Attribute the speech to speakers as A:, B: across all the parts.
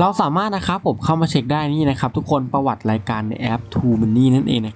A: เราสามารถนะครับผมเข้ามาเช็คได้นี่นะครับทุกคนประวัติรายการในแอป t o Money นั่นเองนะ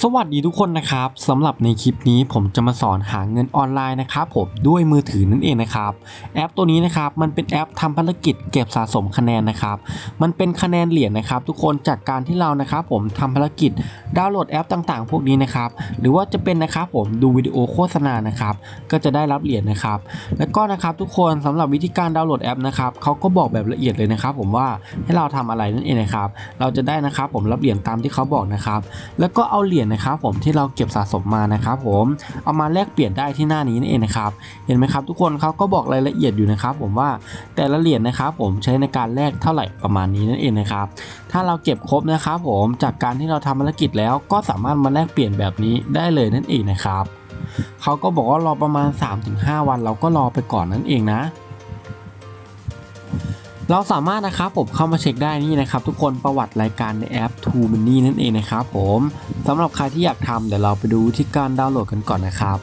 A: สวัสดีทุกคนนะครับสำหรับในคลิปนี้ผมจะมาสอนหาเงินออนไลน์นะครับผมด้วยมือถือนั่นเองนะครับแอปตัวนี้นะครับมันเป็นแอปทำภารกิจเก็บสะสมคะแนนนะครับมันเป็นคะแนนเหรียญนะครับ ทุกคนจากการที่เรานะครับผมทำภารกิจดาวน์โหลดแอปต่างๆ พวกนี้นะครับหรือว่าจะเป็นนะครับผมดูวิดีโอโฆษณานะครับก็จะได้รับเหรียญนะครับ แล้วก็นะครับทุกคนสำหรับวิธีการดาวน์โหลดแอปนะครับเขาก็บอกแบบละเอียดเลยนะครับ ผมว่าให้เราทำอะไรนั่นเองนะครับเราจะได้นะครับผมรับเหรียญตามที่เขาบอกนะครับแล้วก็เอาเหรียญนะครับผมที่เราเก็บสะสมมานะครับผมเอามาแลกเปลี่ยนได้ที่หน้านี้นั่นเองนะครับเห็นไหมครับ ทุกคนเขาก็บอกรายละเอียดอยู่นะครับผมว่าแต่ละเหรียญนะครับผมใช้ในการแลกเท่าไหร่ประมาณนี้นั่นเองนะครับถ้าเราเก็บครบนะครับผมจากการที่เราทำภารกิจแล้วก็สามารถมาแลกเปลี่ยนแบบนี้ได้เลยนั่นเองนะครับเขาก็บอกว่ารอประมาณ 3-5 วันเราก็รอไปก่อนนั่นเองนะ เราสามารถนะครับผมเข้ามาเช็คได้นี่นะครับทุกคนประวัติรายการในแอป t o Money นั่นเองนะครับผมสำหรับใครที่อยากทำเดี๋ยวเราไปดูวิธีการดาวน์โหลดกันก่อนนะครับ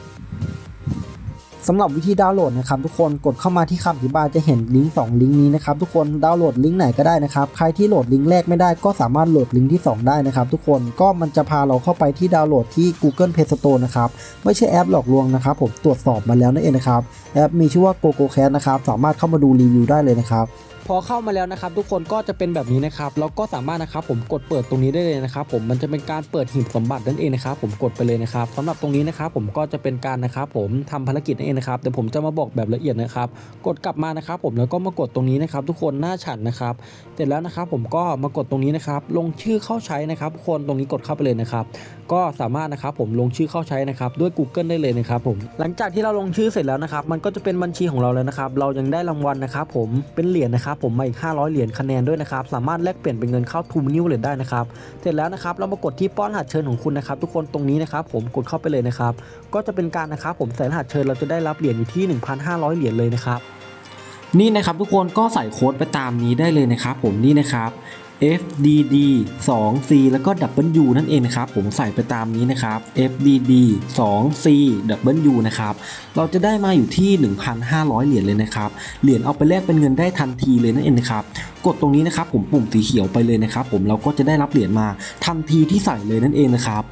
B: สำหรับวิธีดาวน์โหลดนะครับทุกคนกดเข้ามาที่คำอธิบายจะเห็นลิงก์2ลิงก์นี้นะครับทุกคนดาวน์โหลดลิงก์ไหนก็ได้นะครับใครที่โหลดลิงก์แรกไม่ได้ก็สามารถโหลดลิงก์ที่ 2 ได้นะครับทุกคนก็มันจะพาเราเข้าไปที่ดาวน์โหลดที่ Google Play Store นะครับไม่ใช่แอปหลอกลวงนะครับผมตรวจสอบมาแล้วนั่นเองนะครับแอปมีชื่อว่า GoGoCast นะครับสามารถเข้ามาดูรีวิวได้เลยนะครับ พอเข้ามาแล้วนะครับทุกคนก็จะเป็นแบบนี้นะครับแล้วก็สามารถนะครับผมกดเปิดตรงนี้ได้เลยนะครับผมมันจะเป็นการเปิดหีบสมบัตินั่นเองนะครับผมกดไปเลยนะครับสำหรับตรงนี้นะครับผมก็จะเป็นการนะครับผมทำภารกิจนั่นเองนะครับเดี๋ยวผมจะมาบอกแบบละเอียดนะครับ กดกลับมานะครับผมแล้วก็มากดตรงนี้นะครับ ทุกคนหน้าฉันนะครับเสร็จแล้วนะครับผมก็มากดตรงนี้นะครับลงชื่อเข้าใช้นะครับคนตรงนี้กดเข้าไปเลยนะครับก็สามารถนะครับผมลงชื่อเข้าใช้นะครับด้วย Google ได้เลยนะครับผมหลังจากที่เราลงชื่อเสร็จแล้วนะครับมันก็จะเป็นบัญชีของเราแล้วนะครับเรายังได้รางวัลนะครับผมเป็นเหรียญนะครับผมมาอีก 500 เหรียญคะแนนด้วยนะครับสามารถแลกเปลี่ยนเป็นเงินเข้าทูมินิวเลยได้นะครับเสร็จแล้วนะครับเรามากดที่ป้อนรหัสเชิญของคุณนะครับทุกคนตรงนี้นะครับผมกดเข้าไปเลยนะครับก็จะเป็นการนะครับผมใส่รหัสเชิญเราจะได้รับเหรียญอยู่ที่ 1,500 เหรียญเลยนะครับ
A: นี่นะครับทุกคนก็ใส่โค้ดไปตามนี้ได้เลยนะครับผมนี่นะครับ FDD 2 C แล้วก็ W นั่นเองนะครับ ผมใส่ไปตามนี้นะครับ FDD 2 C W นะครับ เราจะได้มาอยู่ที่ 1,500 เหรียญเลยนะครับ เหรียญเอาไปแลกเป็นเงินได้ทันทีเลยนั่นเองนะครับ กดตรงนี้นะครับ ผมปุ่มสีเขียวไปเลยนะครับ ผมเราก็จะได้รับเหรียญมาทันทีที่ใส่เลยนั่นเองนะครับ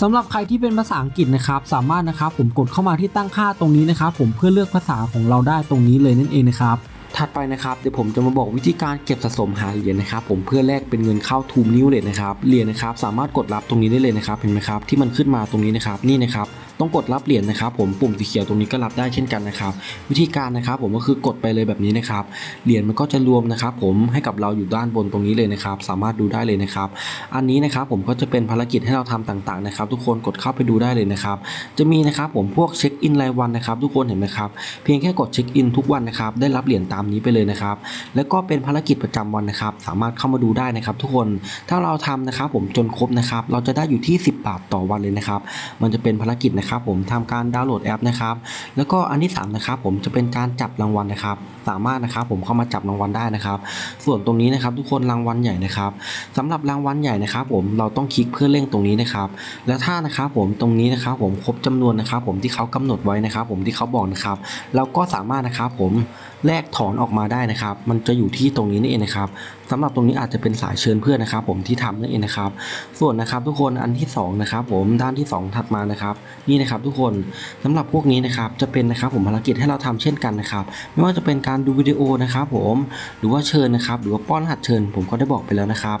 B: สำหรับใครที่เป็นภาษาอังกฤษนะครับ สามารถนะครับผมกดเข้ามาที่ตั้งค่าตรงนี้นะครับ ผมเพื่อเลือกภาษาของเราได้ตรงนี้เลยนั่นเองนะครับ
A: ถัดไปนะครับเดี๋ยวผมจะมาบอกวิธีการเก็บสะสมหาเหรียญนะครับ ผมเพื่อแลกเป็นเงินเข้าทูมนิวเลยนะครับเหรียญนะครับสามารถกดรับตรงนี้ได้เลยนะครับเห็นไหมครับที่มันขึ้นมาตรงนี้นะครับนี่นะครับ ต้องกดรับเหรียญนะครับ ผมปุ่มสีเขียวตรงนี้ก็รับได้เช่นกันนะครับ วิธีการนะครับผมก็คือกดไปเลยแบบนี้นะครับเหรียญมันก็จะรวมนะครับ ผมให้กับเราอยู่ด้านบนตรงนี้เลยนะครับ สามารถดูได้เลยนะครับ อันนี้นะครับผมก็จะเป็นภารกิจให้เราทำต่างๆนะครับ ทุกคนกดเข้าไปดูได้เลยนะครับ จะมีนะครับผมพวกเช็คอินรายวันนะครับทุกคนเห็นไหมครับเพียงแค่กดเช็คอินทุกวันนะครับได้รับเหรียญตามนี้ไปเลยนะครับแล้วก็เป็นภารกิจประจำวันนะครับ สามารถเข้ามาดูได้นะครับ ทุกคนถ้าเราทำนะครับผมจนครบนะครับ เราจะได้อยู่ที่ 10 บาทต่อวันเลยนะครับ มันจะเป็นภารกิจนะครับครับผมทำการดาวน์โหลดแอปนะครับ แล้วก็อันที่สามนะครับผมจะเป็นการจับรางวัลนะครับ สามารถนะครับผมเข้ามาจับรางวัลได้นะครับ ส่วนตรงนี้นะครับทุกคนรางวัลใหญ่นะครับสำหรับรางวัลใหญ่นะครับ ผมเราต้องคลิกเพื่อเร่งตรงนี้นะครับ แล้วถ้านะครับผมตรงนี้นะครับผมครบจำนวนนะครับ ผมที่เขากำหนดไว้นะครับ ผมที่เขาบอกนะครับ เราก็สามารถนะครับผมแลกถอนออกมาได้นะครับ มันจะอยู่ที่ตรงนี้นี่เองนะครับสำหรับตรงนี้อาจจะเป็นสายเชิญเพื่อนนะครับ ผมที่ทำนั่นเองนะครับ ส่วนนะครับทุกคนอันที่สองนะครับผมด้านที่สองถัดมานะครับ นี่นะครับทุกคนสำหรับพวกนี้นะครับจะเป็นนะครับผมภารกิจให้เราทำเช่นกันนะครับ ไม่ว่าจะเป็นการดูวิดีโอนะครับ ผมหรือว่าเชิญนะครับ หรือว่าป้อนรหัดเชิญ ผมก็ได้บอกไปแล้วนะครับ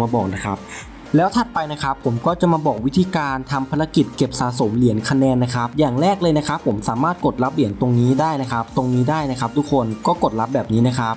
A: มาบอกนะครับ แล้วถัดไปนะครับผมก็จะมาบอกวิธีการทำภารกิจเก็บสะสมเหรียญคะแนนนะครับ อย่างแรกเลยนะครับ ผมสามารถกดรับเหรียญตรงนี้ได้นะครับ ตรงนี้ได้นะครับ ทุกคนก็กดรับแบบนี้นะครับ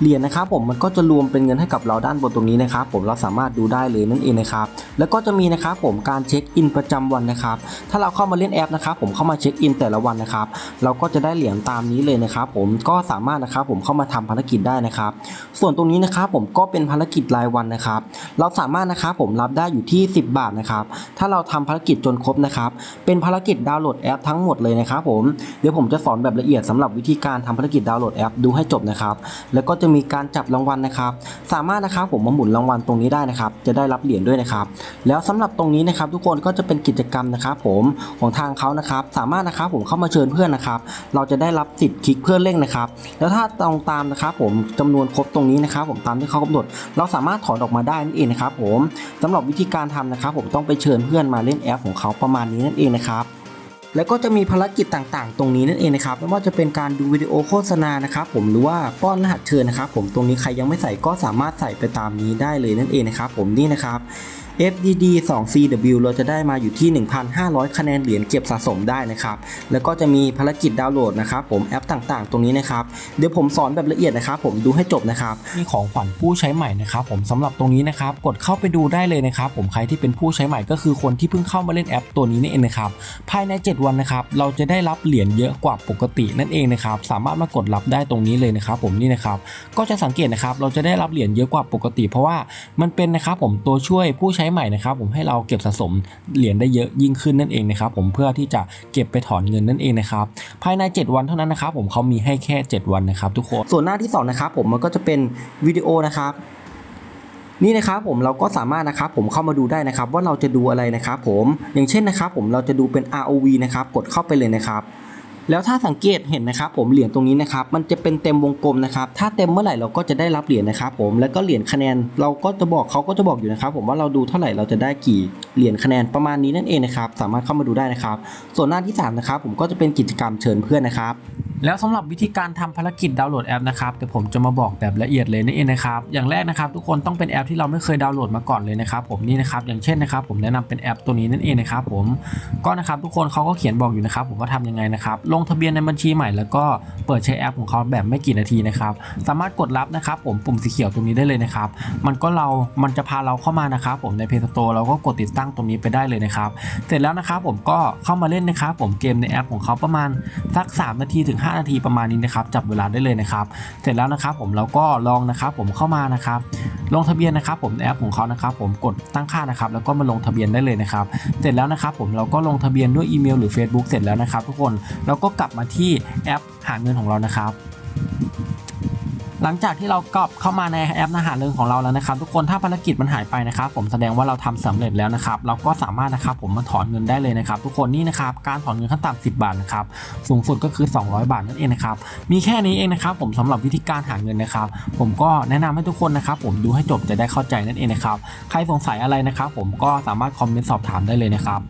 A: เหรียญนะครับผมมันก็จะรวมเป็นเงินให้กับเราด้านบนตรงนี้นะครับ ผมเราสามารถดูได้เลยนั่นเองนะครับ แล้วก็จะมีนะครับผมการเช็คอินประจำวันนะครับ ถ้าเราเข้ามาเล่นแอปนะครับผมเข้ามาเช็คอินแต่ละวันนะครับ เราก็จะได้เหรียญตามนี้เลยนะครับ ผมก็สามารถนะครับผมเข้ามาทำภารกิจได้นะครับ ส่วนตรงนี้นะครับผมก็เป็นภารกิจรายวันนะครับ เราสามารถนะครับผมรับได้อยู่ที่ 10 บาทนะครับ ถ้าเราทำภารกิจจนครบนะครับ เป็นภารกิจดาวน์โหลดแอปทั้งหมดเลยนะครับผมเดี๋ยวผมจะสอนแบบละเอียดสำหรับวิธีการทำภารกิจดาวน์โหลดแอปดูให้จบนะครับ แล้วก็จะมีการจับรางวัลนะครับ สามารถนะครับผมมาหมุนรางวัลตรงนี้ได้นะครับ จะได้รับเหรียญด้วยนะครับแล้วสำหรับตรงนี้นะครับทุกคนก็จะเป็นกิจกรรมนะครับผมของทางเขานะครับ สามารถนะครับผมเข้ามาเชิญเพื่อนนะครับ เราจะได้รับสิทธิ์คลิกเพื่อนเร่งนะครับ แล้วถ้าตรงตามนะครับผมจำนวนครบตรงนี้นะครับ ผมตามที่เขากำหนด เราสามารถถอนออกมาได้นั่นเองนะครับ ผมสำหรับวิธีการทำนะครับ ผมต้องไปเชิญเพื่อนมาเล่นแอปของเขาประมาณนี้นั่นเองนะครับแล้วก็จะมีภารกิจต่างๆ ตรงนี้นั่นเองนะครับไม่ว่าจะเป็นการดูวิดีโอโฆษณานะครับผมหรือว่าป้อนรหัสเชิญนะครับ ผมตรงนี้ใครยังไม่ใส่ก็สามารถใส่ไปตามนี้ได้เลยนั่นเองนะครับ ผมนี่นะครับ FDD 2 CW เราจะได้มาอยู่ที่ 1,500 คะแนนเหรียญเก็บสะสมได้นะครับ แล้วก็จะมีภารกิจดาวน์โหลดนะครับผมแอปต่างๆ ตรงนี้นะครับ เดี๋ยวผมสอนแบบละเอียดนะครับ ผมดูให้จบนะครับมีของขวัญผู้ใช้ใหม่นะครับ ผมสำหรับตรงนี้นะครับ กดเข้าไปดูได้เลยนะครับ ผมใครที่เป็นผู้ใช้ใหม่ก็คือคนที่เพิ่งเข้ามาเล่นแอปตัวนี้นี่เองนะครับ ภายใน 7 วันนะครับ เราจะได้รับเหรียญเยอะกว่าปกตินั่นเองนะครับ สามารถมากดรับได้ตรงนี้เลยนะครับ ผมนี่นะครับ ก็จะสังเกตนะครับ เราจะได้รับเหรียญเยอะกว่าปกติ เพราะว่ามันเป็นนะครับผมตัวช่วยผู้ใช้ใหม่นะครับผมให้เราเก็บสะสมเหรียญได้เยอะยิ่งขึ้นนั่นเองนะครับผมเพื่อที่จะเก็บไปถอนเงินนั่นเองนะครับภายใน 7 วันเท่านั้นนะครับผมเขามีให้แค่ 7 วันนะครับทุกคนส่วนหน้าที่สองนะครับผมมันก็จะเป็นวิดีโอนะครับนี่นะครับผมเราก็สามารถนะครับผมเข้ามาดูได้นะครับว่าเราจะดูอะไรนะครับผมอย่างเช่นนะครับผมเราจะดูเป็น ROV นะครับกดเข้าไปเลยนะครับ แล้วถ้าสังเกตเห็นนะครับผมเหรียญตรงนี้นะครับมันจะเป็นเต็มวงกลมนะครับถ้าเต็มเมื่อไหร่เราก็จะได้รับเหรียญนะครับผมแล้วก็เหรียญคะแนนเราก็จะบอกเขาก็จะบอกอยู่นะครับผมว่าเราดูเท่าไหร่เราจะได้กี่เหรียญคะแนนประมาณนี้นั่นเองนะครับสามารถเข้ามาดูได้นะครับ ส่วนหน้าที่สามนะครับผมก็จะเป็นกิจกรรมเชิญเพื่อนนะครับ แล้วสำหรับวิธีการทำภารกิจดาวน์โหลดแอปนะครับเดี๋ยวผมจะมาบอกแบบละเอียดเลยนั่นเองนะครับอย่างแรกนะครับทุกคนต้องเป็นแอปที่เราไม่เคยดาวน์โหลดมาก่อนเลยนะครับผมนี่นะครับอย่างเช่นนะครับผมแนะนำเป็นแอปตัวนี้นั่นเองนะครับผมก็นะครับทุกคนเขาก็เขียนบอกอยู่นะครับผมว่าทำยังไงนะครับลงทะเบียนในบัญชีใหม่แล้วก็เปิดใช้แอปของเขาแบบไม่กี่นาทีนะครับสามารถกดรับนะครับผมปุ่มสีเขียวตรงนี้ได้เลยนะครับมันก็เรา มันจะพาเราเข้ามานะครับผมใน Play Store เราก็กดติดตั้งตรงนี้ไปได้เลยนะครับเสร็จแล้วนะครับผมก็เข้ามาเล่นนะครับผมเกมในแอปของเขาประมาณสัก 3 นาทีถึง5นาทีประมาณนี้นะครับจับเวลาได้เลยนะครับ เสร็จแล้วนะครับผมเราก็ลองนะครับผมเข้ามานะครับลงทะเบียนนะครับผมแอปของเขานะครับผมกดตั้งค่านะครับแล้วก็มาลงทะเบียนได้เลยนะครับ เสร็จแล้วนะครับผมเราก็ลงทะเบียนด้วยอีเมลหรือ Facebook เสร็จแล้วนะครับ ทุกคนเราก็กลับมาที่แอปหาเงินของเรานะครับ หลังจากที่เรากรอบเข้ามาในแอปอาหารเริงของเราแล้วนะครับทุกคนถ้าภารกิจมันหายไปนะครับผมแสดงว่าเราทำสำเร็จแล้วนะครับเราก็สามารถนะครับผมมาถอนเงินได้เลยนะครับทุกคนนี่นะครับการถอนเงินขั้นต่ำ10 บาทนะครับสูงสุดก็คือ 200 บาทนั่นเองนะครับมีแค่นี้เองนะครับผมสำหรับวิธีการหาเงินนะครับผมก็แนะนำให้ทุกคนนะครับผมดูให้จบจะได้เข้าใจนั่นเองนะครับใครสงสัยอะไรนะครับผมก็สามารถคอมเมนต์สอบถามได้เลยนะครับ